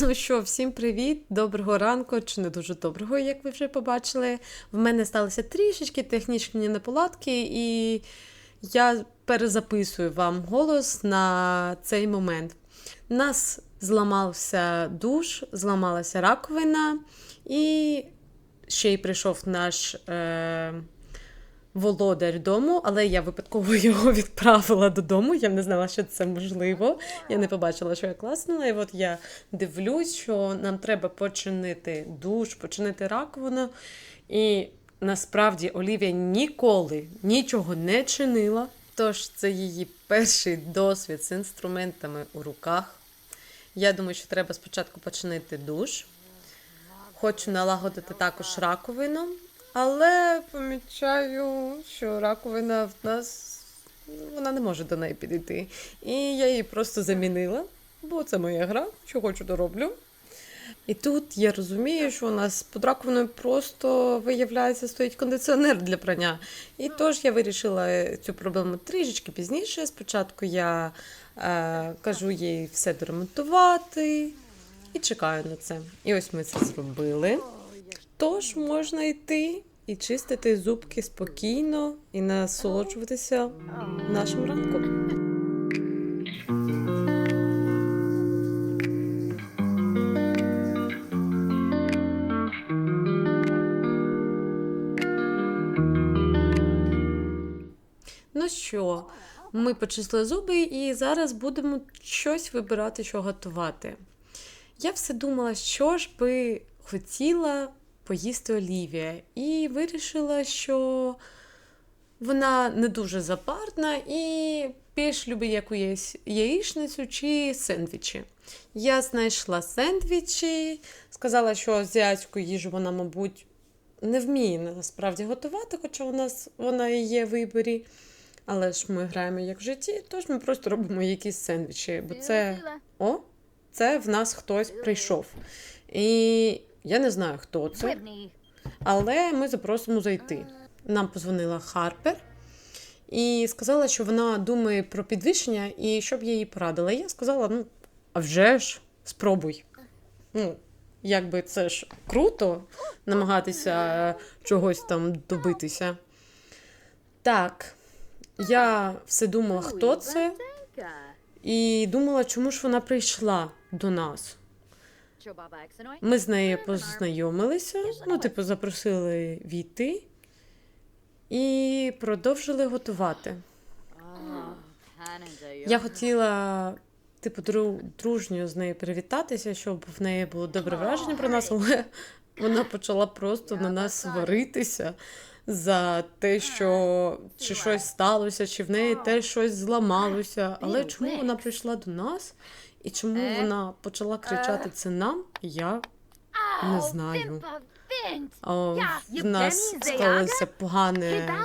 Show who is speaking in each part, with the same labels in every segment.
Speaker 1: Ну що, всім привіт, доброго ранку, чи не дуже доброго, як ви вже побачили. В мене сталися трішечки технічні неполадки, і я перезаписую вам голос на цей момент. Нас зламався душ, зламалася раковина, і ще й прийшов наш. Е- володар дому, але я випадково його відправила додому. Я не знала, що це можливо. Я не побачила, що я класнула. І от я дивлюсь, що нам треба починити душ, починити раковину. І насправді Олівія ніколи нічого не чинила. Тож це її перший досвід з інструментами у руках. Я думаю, що треба спочатку починити душ. Хочу налагодити також раковину, але помічаю, що раковина в нас вона не може до неї підійти. І я її просто замінила, бо це моя гра, що хочу, то роблю. І тут я розумію, що у нас під раковиною просто виявляється стоїть кондиціонер для прання. І тож я вирішила цю проблему трішечки пізніше. Спочатку я е, кажу їй все доремонтувати і чекаю на це. І ось ми це зробили. Тож можна йти і чистити зубки спокійно і насолоджуватися нашим ранком. Ну що, ми почистили зуби і зараз будемо щось вибирати, що готувати. Я все думала, що ж би хотіла поїсти Олівія, і вирішила, що вона не дуже запарна і більш любить якусь яєчницю чи сендвічі. Я знайшла сендвічі, сказала, що азіатську їжу вона, мабуть, не вміє насправді готувати, хоча у нас вона і є в виборі. Але ж ми граємо як в житті, тож ми просто робимо якісь сендвічі, бо це. О, це в нас хтось прийшов. І я не знаю, хто це, але ми запросимо зайти. Нам позвонила Харпер і сказала, що вона думає про підвищення і щоб я їй порадила. Я сказала: ну, а вже ж, спробуй. Ну, якби це ж круто намагатися чогось там добитися. Так, я все думала, хто це, і думала, чому ж вона прийшла до нас. Ми з нею познайомилися, ну, типу, запросили війти і продовжили готувати. Я хотіла, типу, дру- дружньо з нею привітатися, щоб в неї було добре враження про нас, але вона почала просто на нас сваритися за те, що чи щось сталося, чи в неї теж щось зламалося. Але чому вона прийшла до нас і чому вона почала кричати це нам, я не знаю. О, в нас склалося погане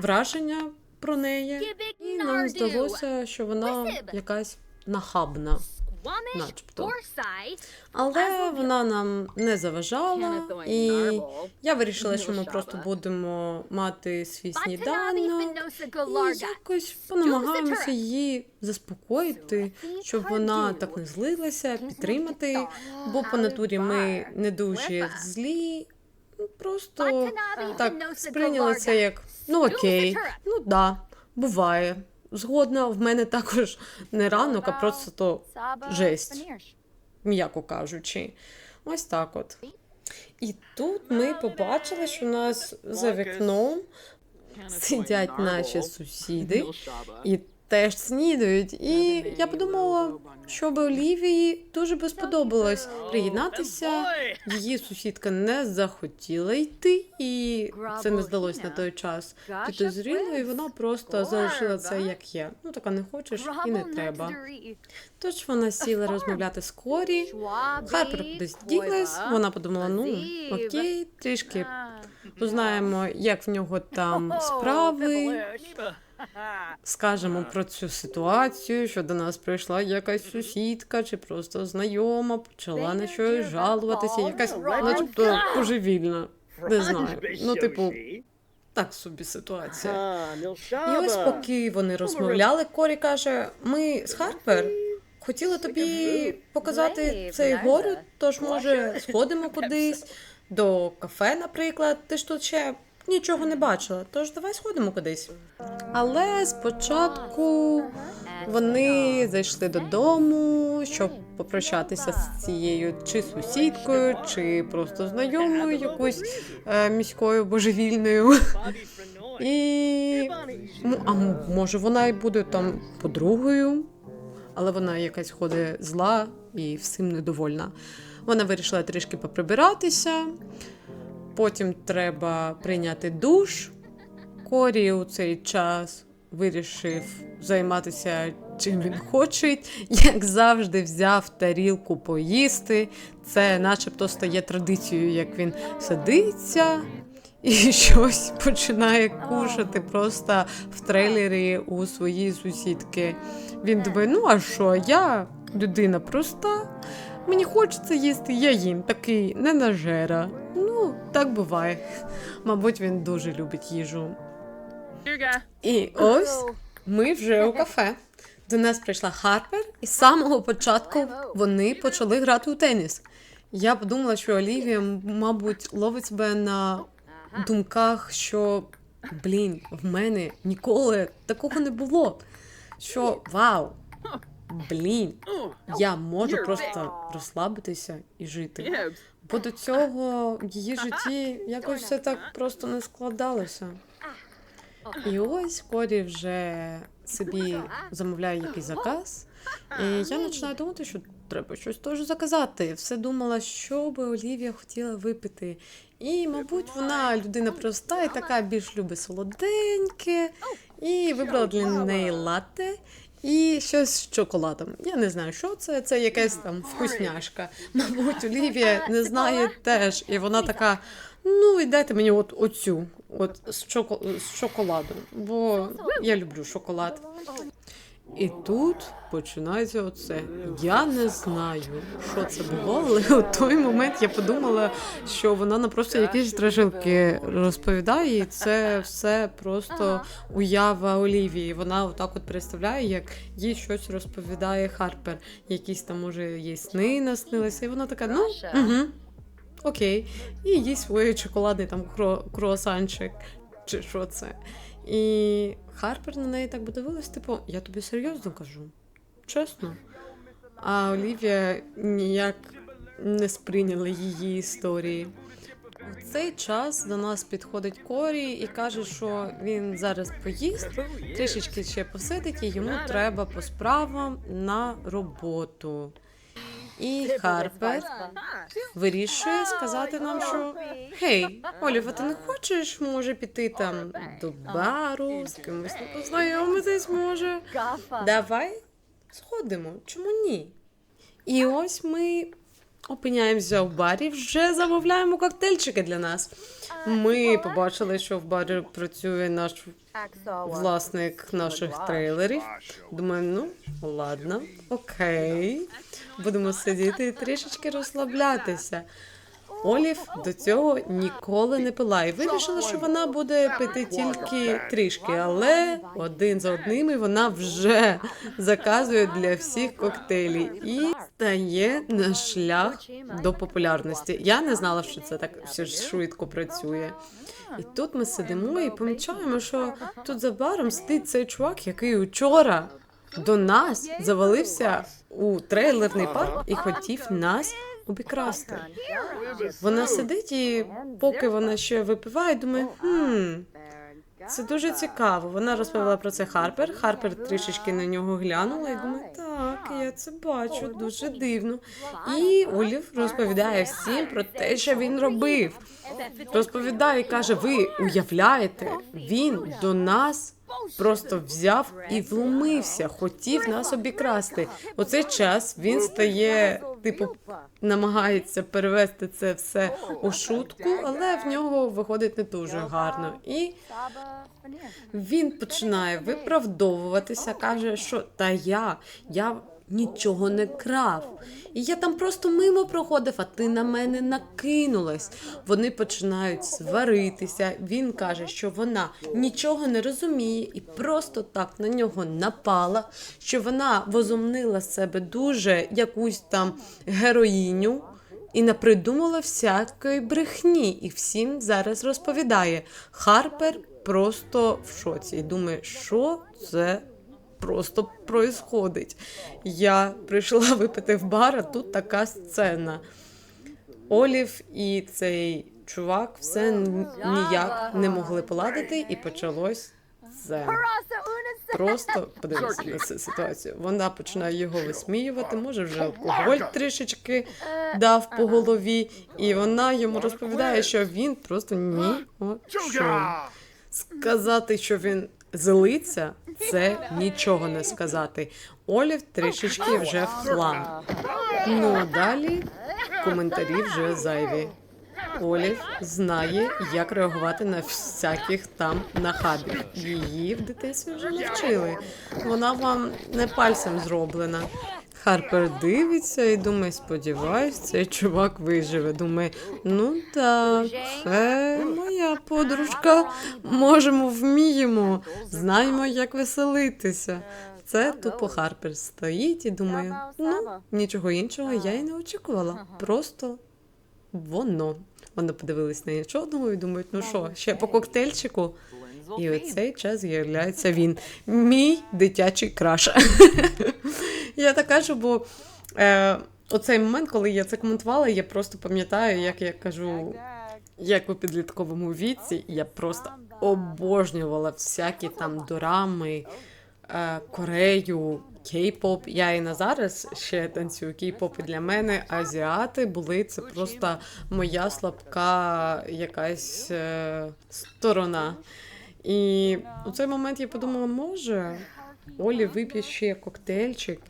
Speaker 1: враження про неї, і нам здалося, що вона якась нахабна, начебто. Але вона нам не заважала, і я вирішила, що ми просто будемо мати свій сніданок. І якось понамагаємося її заспокоїти, щоб вона так не злилася, підтримати. Бо по натурі ми не дуже злі. ну, Просто так сприйняли це як ну окей, ну да, буває. Згодна, в мене також не ранок, а просто жесть. м'яко кажучи. Ось так от. І тут ми побачили, що у нас за вікном сидять наші сусіди і теж снідають. І я подумала, що би Олівії дуже би сподобалось приєднатися. Її сусідка не захотіла йти, і це не здалось на той час підозріло, і вона просто залишила це як є. Ну така не хочеш і не треба. Тож вона сіла розмовляти з Корі. Харпер кудись ділась. Вона подумала: ну окей, трішки познаємо, як в нього там справи. Скажемо про цю ситуацію, що до нас прийшла якась сусідка чи просто знайома, почала на щось жалуватися, якась начебто божевільна. Не знаю. Ну, типу, так собі ситуація. І ось поки вони розмовляли, Корі каже: ми з Харпер. Хотіла тобі показати цей город, тож може сходимо кудись до кафе, наприклад. Ти ж тут ще нічого не бачила, тож давай сходимо кудись. Але спочатку вони зайшли додому, щоб попрощатися з цією чи сусідкою, чи просто знайомою якоюсь е, міською божевільною. І ну, а може вона і буде там подругою, але вона якась ходить зла і всім недовольна. Вона вирішила трішки поприбиратися. Потім треба прийняти душ. Корі у цей час вирішив займатися чим він хоче. Як завжди, взяв тарілку поїсти. Це начебто стає традицією, як він садиться і щось починає кушати просто в трейлері у своїй сусідки. Він думає: ну а що, я людина проста, мені хочеться їсти, я їм такий не нажера. Так буває. Мабуть, він дуже любить їжу. І ось ми вже у кафе. До нас прийшла Харпер, і з самого початку вони почали грати у теніс. Я подумала, що Олівія, мабуть, ловить себе на думках, що блін, в мене ніколи такого не було. Що вау, блін, я можу просто розслабитися і жити. Бо до цього в її житті якось все так просто не складалося. І ось Корі вже собі замовляє якийсь заказ. І я починаю думати, що треба щось теж заказати. Все думала, що би Олівія хотіла випити. І, мабуть, вона людина проста і така більш любить солоденьке. І вибрала для неї латте і щось з шоколадом. Я не знаю, що це. Це якась там вкусняшка. Мабуть, Олівія не знає теж. І вона така: ну, і дайте мені от оцю, от з, шоко... з шоколадом, бо я люблю шоколад. І тут починається оце. Я не знаю, що це було, але у той момент я подумала, що вона нам просто якісь страшилки розповідає, і це все просто уява Олівії. Вона отак от представляє, як їй щось розповідає Харпер. Якісь там, може, їй сни наснилися, і вона така, ну, угу, окей. І їсть свій чоколадний там круасанчик, чи що це. І Харпер на неї так подивилась, типу, я тобі серйозно кажу. Чесно. А Олівія ніяк не сприйняла її історії. У цей час до нас підходить Корі і каже, що він зараз поїсть, трішечки ще посидить, і йому треба по справам на роботу. І Харпер вирішує сказати нам, що Гей, Оліва, ти не хочеш, може, піти там до бару, з кимось не познайомитись, може? Давай сходимо, чому ні? І ось ми опиняємося в барі, вже замовляємо коктейльчики для нас. Ми побачили, що в барі працює наш власник наших трейлерів. Думаємо, ну ладно, окей. Будемо сидіти і трішечки розслаблятися. Олів до цього ніколи не пила і вирішила, що вона буде пити тільки трішки, але один за одними вона вже заказує для всіх коктейлі і стає на шлях до популярності. Я не знала, що це так все ж швидко працює. І тут ми сидимо і помічаємо, що тут за баром цей чувак, який учора до нас завалився у трейлерний парк і хотів нас обікрасти. Вона сидить і поки вона ще випиває, думає, хм, це дуже цікаво. Вона розповіла про це Харпер. Харпер трішечки на нього глянула і думає, так, я це бачу, дуже дивно. І Олів розповідає всім про те, що він робив. Розповідає і каже: ви уявляєте, він до нас просто взяв і вломився, хотів нас обікрасти. У цей час він стає, типу, намагається перевести це все у шутку, але в нього виходить не дуже гарно. І він починає виправдовуватися, каже, що та я, я, нічого не крав. І я там просто мимо проходив, а ти на мене накинулась. Вони починають сваритися. Він каже, що вона нічого не розуміє і просто так на нього напала, що вона возомнила з себе дуже якусь там героїню. І напридумала всякої брехні, і всім зараз розповідає. Харпер просто в шоці і думає, що це просто происходить. Я прийшла випити в бар, а тут така сцена. Олів і цей чувак все ніяк не могли поладити, і почалось це. Просто подивіться на цю ситуацію. Вона починає його висміювати, може вже алкоголь трішечки дав по голові, і вона йому розповідає, що він просто ні. Сказати, що він злиться, це нічого не сказати. Олів трішечки вже в хлам. Ну далі коментарі вже зайві. Олів знає, як реагувати на всяких там нахабів. Її в дитинстві вже навчили. Вона вам не пальцем зроблена. Харпер дивиться і думає, сподіваюсь, цей чувак виживе. Думає, ну так, це моя подружка. Можемо, вміємо, знаємо, як веселитися. Це тупо Харпер стоїть і думає, ну нічого іншого я й не очікувала. Просто воно. Вони подивились на одного і думають, ну що, ще по коктейльчику. І у цей час з'являється він. Мій дитячий краш. Я так кажу, бо е, оцей момент, коли я це коментувала, я просто пам'ятаю, як я кажу, як у підлітковому віці, я просто обожнювала всякі там дорами, е, Корею, кей-поп. Я і на зараз ще танцюю кей-поп. І для мене азіати були це просто моя слабка якась е, сторона. І у цей момент я подумала, може, Олі вип'є ще коктейльчик,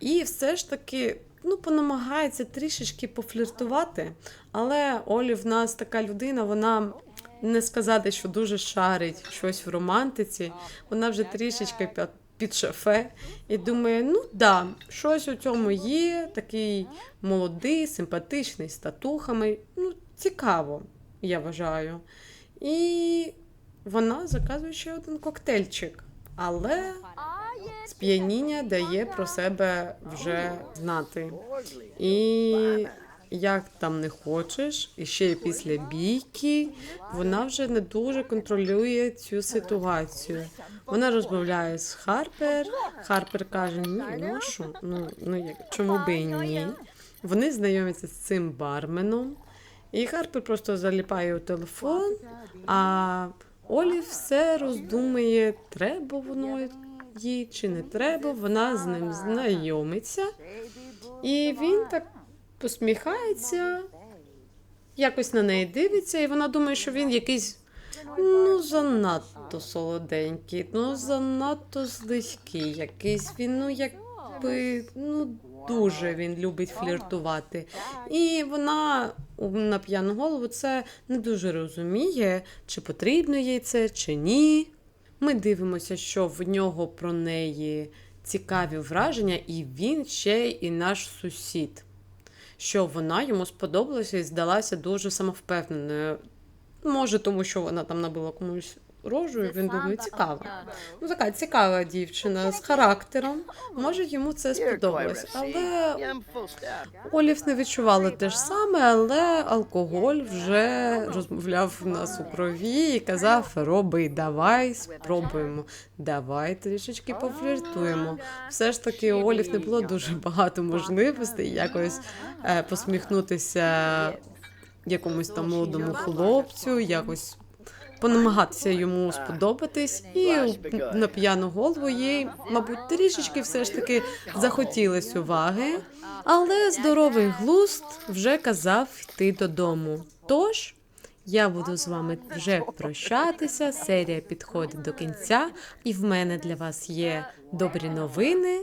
Speaker 1: і все ж таки. Ну, понамагається трішечки пофліртувати, але Олі в нас така людина, вона не сказати, що дуже шарить щось в романтиці. Вона вже трішечки під, шафе і думає: ну да, щось у цьому є, такий молодий, симпатичний, з татухами. Ну, цікаво, я вважаю. І вона заказує ще один коктейльчик. Але сп'яніння дає про себе вже знати. І як там не хочеш, і ще й після бійки, вона вже не дуже контролює цю ситуацію. Вона розмовляє з Харпер. Харпер каже: Ні, ну що? Ну, ну чому би і ні? Вони знайомляться з цим барменом, і Харпер просто заліпає у телефон, а Олі все роздумує, треба воно їй чи не треба. Вона з ним знайомиться, і він так посміхається, якось на неї дивиться, і вона думає, що він якийсь ну занадто солоденький, ну занадто слизький, якийсь він, ну якби ну дуже він любить фліртувати. І вона на п'яну голову це не дуже розуміє, чи потрібно їй це, чи ні. Ми дивимося, що в нього про неї цікаві враження, і він ще і наш сусід. Що вона йому сподобалася і здалася дуже самовпевненою. Може, тому що вона там набила комусь рожу, і він думає, цікава. Ну, така цікава дівчина з характером. Може, йому це сподобалось. Але Олів не відчувала те ж саме, але алкоголь вже розмовляв в нас у крові і казав: роби, давай, спробуємо, давай трішечки пофліртуємо. Все ж таки, у Олів не було дуже багато можливостей якось е, посміхнутися якомусь там молодому хлопцю, якось. Понамагатися йому сподобатись, і на п'яну голову їй, мабуть, трішечки все ж таки захотілось уваги, але здоровий глузд вже казав йти додому. Тож я буду з вами вже прощатися. Серія підходить до кінця, і в мене для вас є добрі новини.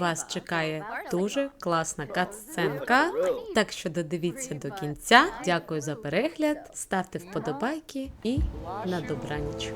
Speaker 1: Вас чекає дуже класна кат-сценка. Так що додивіться до кінця. Дякую за перегляд. Ставте вподобайки і на добраніч.